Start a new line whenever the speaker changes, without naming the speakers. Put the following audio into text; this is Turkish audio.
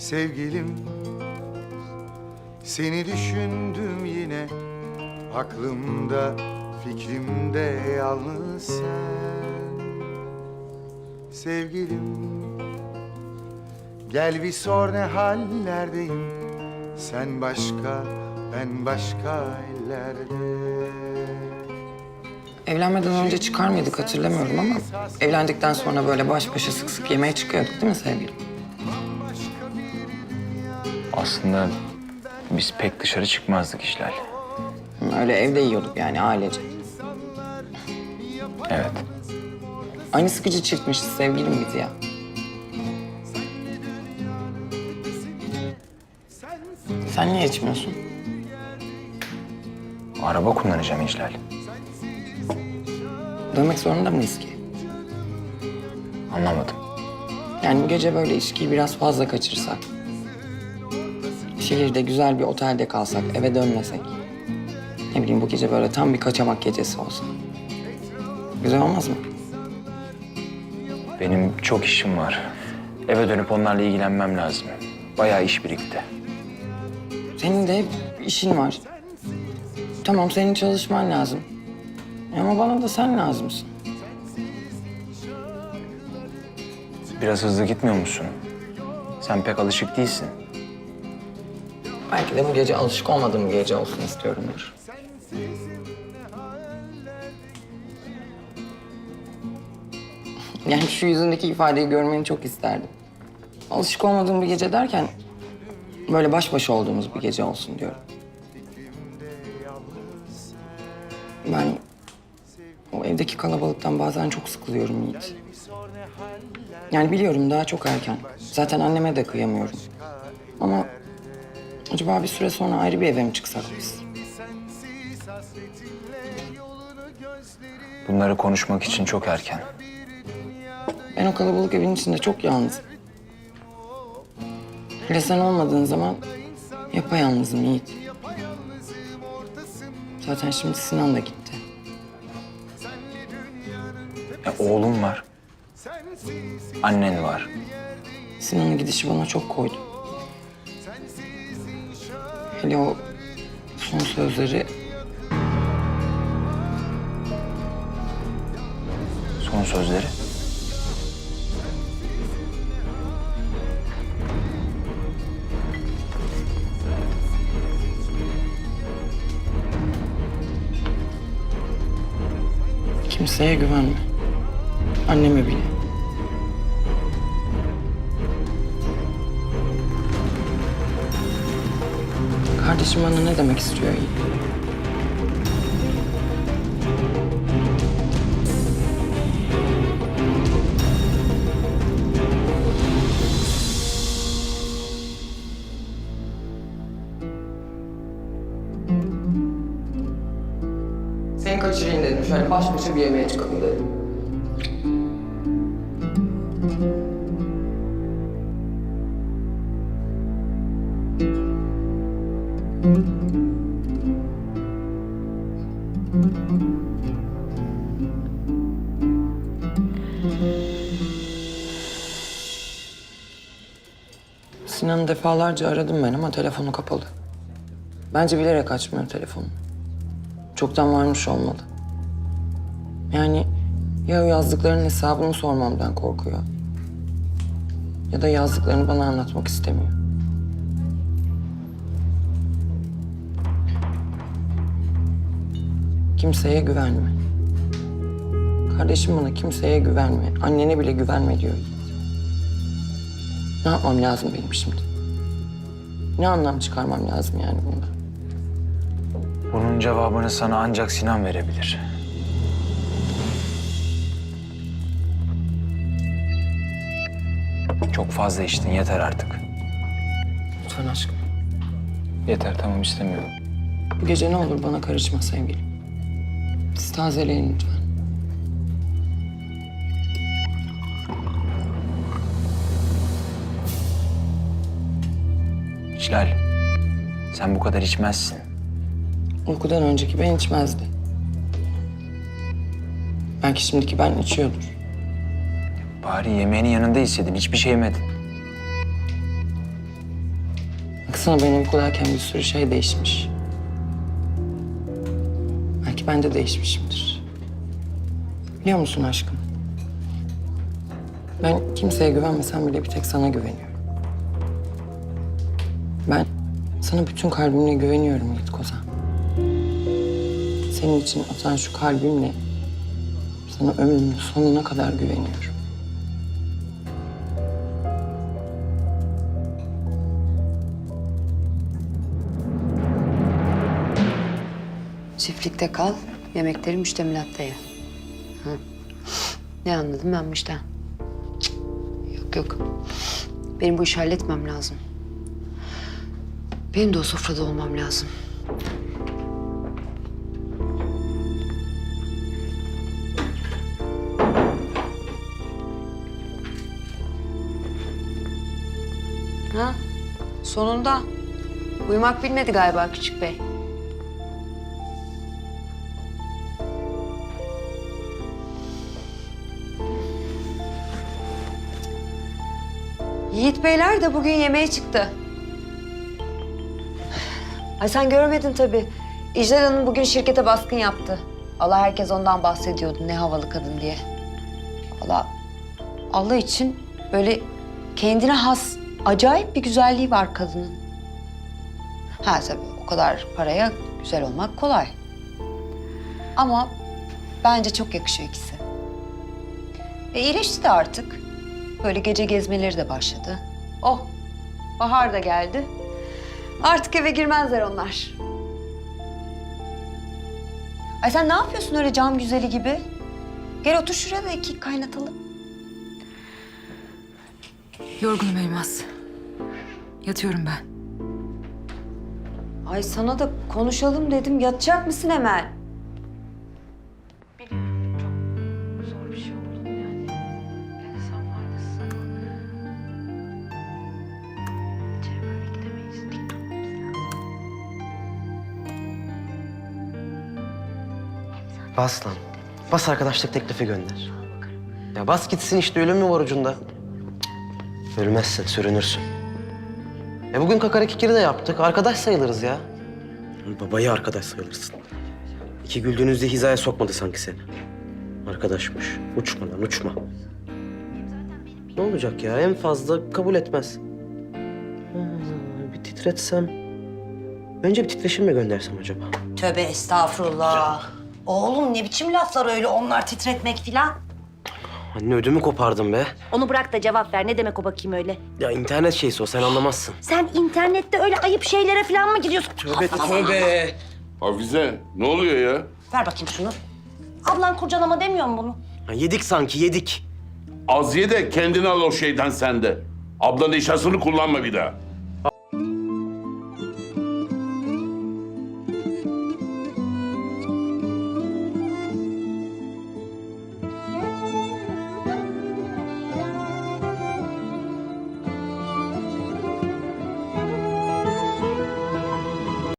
Sevgilim Seni düşündüm yine. Aklımda fikrimde yalnız sen. Sevgilim Gel bir sor ne hallerdeyim. Sen başka ben başka ellerde.
Evlenmeden önce çıkar mıydık hatırlamıyorum ama evlendikten sonra böyle baş başa sık sık yemeğe çıkıyorduk değil mi sevgilim?
Aslında biz pek dışarı çıkmazdık işler.
Öyle evde yiyorduk yani ailece.
Evet.
Aynı sıkıcı çiftmişiz sevgilim biz ya. Sen niye içmiyorsun?
Araba kullanacağım İclal.
Dönmek zorunda mıyız ki?
Anlamadım.
Yani bu gece böyle içkiyi biraz fazla kaçırsak. Şehirde güzel bir otelde kalsak, eve dönmesek. Ne bileyim bu gece böyle tam bir kaçamak gecesi olsa. Güzel olmaz mı?
Benim çok işim var. Eve dönüp onlarla ilgilenmem lazım. Bayağı iş birikti.
Senin de işin var. Tamam senin çalışman lazım. Ama bana da sen lazımsın.
Biraz hızlı gitmiyor musun? Sen pek alışık değilsin.
Belki de bu gece alışık olmadığım bir gece olsun istiyorumdur. Yani şu yüzündeki ifadeyi görmeni çok isterdim. Alışık olmadığım bir gece derken böyle baş başa olduğumuz bir gece olsun diyorum. Ben o evdeki kalabalıktan bazen çok sıkılıyorum Yiğit. Yani biliyorum daha çok erken. Zaten anneme de kıyamıyorum. Ama acaba bir süre sonra ayrı bir eve mi çıksak biz?
Bunları konuşmak için çok erken.
Ben o kalabalık evin içinde çok yalnızım. Hele sen olmadığın zaman yapayalnızım Yiğit. Zaten şimdi Sinan da gitti.
Ya oğlum var. Annen var.
Sinan'ın gidişi bana çok koydu. Hele o son sözleri
Son sözleri.
kimseye güvenme. Anneme bile. Kardeşim bana ne demek istiyor Yiğit? Seni kaçırayım dedim. Şöyle baş başa bir yemeğe çıkalım dedim. Sinan'ı defalarca aradım ben ama telefonu kapalı. Bence bilerek açmıyor telefonu. Çoktan varmış olmalı. Yani ya yazdıklarının hesabını sormamdan korkuyor. Ya da yazdıklarını bana anlatmak istemiyor. Kimseye güvenme. Kardeşim bana kimseye güvenme. Annene bile güvenme diyor. Ne yapmam lazım benim şimdi? Ne anlam çıkarmam lazım yani bundan?
Bunun cevabını sana ancak Sinan verebilir. Çok fazla içtin yeter artık.
Lütfen aşkım.
Yeter tamam istemiyorum.
Bu gece ne olur bana karışma sevgilim. Siz tazeleyin lütfen.
İclal, sen bu kadar içmezsin.
Uykudan önceki ben içmezdi. Belki şimdiki ben içiyordur.
Bari yemeğinin yanında hissedin, hiçbir şey yemedin.
Baksana benim okuldayken bir sürü şey değişmiş. Belki ben de değişmişimdir. Biliyor musun aşkım? Ben kimseye güvenmesem bile bir tek sana güveniyorum. Ben sana bütün kalbimle güveniyorum Yiğit Kozan. Senin için atan şu kalbimle sana ömrümün sonuna kadar güveniyorum.
Çiftlikte kal, yemekleri müştemilatta ye. Hı. Ne anladım ben bu işten? Cık, Yok yok. Benim bu işi halletmem lazım. Benim de o sofrada olmam lazım. Ha? Sonunda. Uyumak bilmedi galiba küçük bey. Yiğit Beyler de bugün yemeğe çıktı. Ay sen görmedin tabii. İclal Hanım bugün şirkete baskın yaptı. Allah herkes ondan bahsediyordu ne havalı kadın diye. Allah Allah için böyle kendine has acayip bir güzelliği var kadının. Ha tabii o kadar paraya güzel olmak kolay. Ama bence çok yakışıyor ikisi. E iyileşti de artık. Böyle gece gezmeleri de başladı. Oh, bahar da geldi. Artık eve girmezler onlar. Ay sen ne yapıyorsun öyle cam güzeli gibi? Gel otur şuraya da iki kaynatalım.
Yorgunum Elmas. Yatıyorum ben.
Ay sana da konuşalım dedim. Yatacak mısın hemen?
Bas lan. Bas arkadaşlık teklifi gönder. Ya bas gitsin işte ölüm mü var ucunda? Cık, Ölmezsin, sürünürsün. E bugün kakara kikiri de yaptık. Arkadaş sayılırız ya. Babayı arkadaş sayılırsın. İki güldüğünüzde hizaya sokmadı sanki seni. Arkadaşmış. Uçma lan uçma. Ne olacak ya? En fazla kabul etmez. Ha, bir titretsem. Önce bir titreşim mi göndersem acaba?
Tövbe estağfurullah. Oğlum ne biçim laflar öyle onlar titretmek filan.
Anne ödümü kopardım be.
Onu bırak da cevap ver. Ne demek o bakayım öyle?
Ya internet şeysi o sen anlamazsın.
Sen internette öyle ayıp şeylere filan mı gidiyorsun?
Tövbe tövbe.
Hafize ne oluyor ya?
Ver bakayım şunu. Ablan kurcalama demiyor mu bunu?
Ha, yedik sanki yedik.
Az ye de kendini al o şeyden sen de. Ablanın eşyasını kullanma bir daha.